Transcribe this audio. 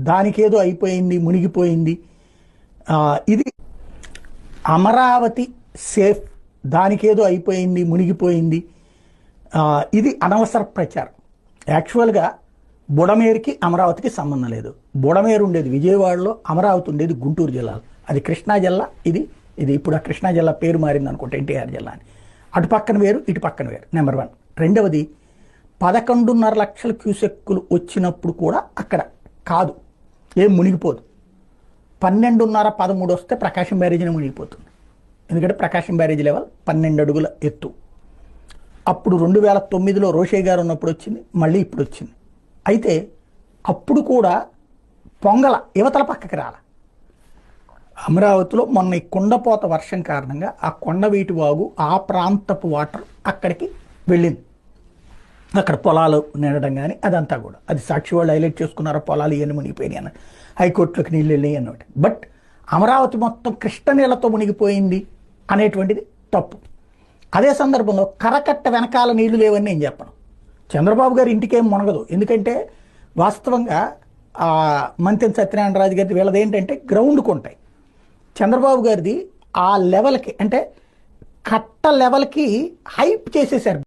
దానికేదో అయిపోయింది మునిగిపోయింది. ఇది అమరావతి సేఫ్ దానికేదో అయిపోయింది మునిగిపోయింది. ఇది అనవసర ప్రచారం. యాక్చువల్గా బుడమేరుకి అమరావతికి సంబంధం లేదు. బుడమేరు ఉండేది విజయవాడలో అమరావతి ఉండేది గుంటూరు జిల్లాలో. అది కృష్ణా జిల్లా ఇది ఇది ఇప్పుడు ఆ కృష్ణా జిల్లా పేరు మారింది అనుకుంటే ఎన్టీఆర్ జిల్లా అని. అటు పక్కన వేరు ఇటు పక్కన వేరు నెంబర్ వన్. రెండవది పదకొండున్నర లక్షల క్యూసెక్కులు వచ్చినప్పుడు కూడా అక్కడ కాదు. ఏం మునిగిపోదు. పన్నెండున్నర పదమూడు వస్తే ప్రకాశం బ్యారేజీని మునిగిపోతుంది. ఎందుకంటే ప్రకాశం బ్యారేజ్ లెవెల్ పన్నెండు అడుగుల ఎత్తు. అప్పుడు రెండు వేల తొమ్మిదిలో రోషే గారు ఉన్నప్పుడు వచ్చింది మళ్ళీ ఇప్పుడు వచ్చింది. అయితే అప్పుడు కూడా పొంగల యువతల పక్కకి రాల. అమరావతిలో మొన్న ఈ కుండపోత వర్షం కారణంగా ఆ కొండవీటి వాగు ఆ ప్రాంతపు వాటర్ అక్కడికి వెళ్ళింది. అక్కడ పొలాలు నిండడం కానీ అదంతా కూడా. అది సాక్షి వాళ్ళు హైలైట్ చేసుకున్నారు పొలాలు ఇవన్నీ మునిగిపోయినాయి అన్న హైకోర్టులోకి నీళ్ళు వెళ్ళాయి అన్నమాట. బట్ అమరావతి మొత్తం కృష్ణ నీళ్ళతో మునిగిపోయింది అనేటువంటిది తప్పు. అదే సందర్భంలో కరకట్ట వెనకాల నీళ్ళు లేవని నేను చెప్పను. చంద్రబాబు గారి ఇంటికేం మునగదు. ఎందుకంటే వాస్తవంగా మంత్రి సత్యనారాయణ రాజు గారి వీళ్ళది ఏంటంటే గ్రౌండ్కి ఉంటాయి. చంద్రబాబు గారిది ఆ లెవెల్కి అంటే కట్ట లెవెల్కి హైప్ చేసేసారు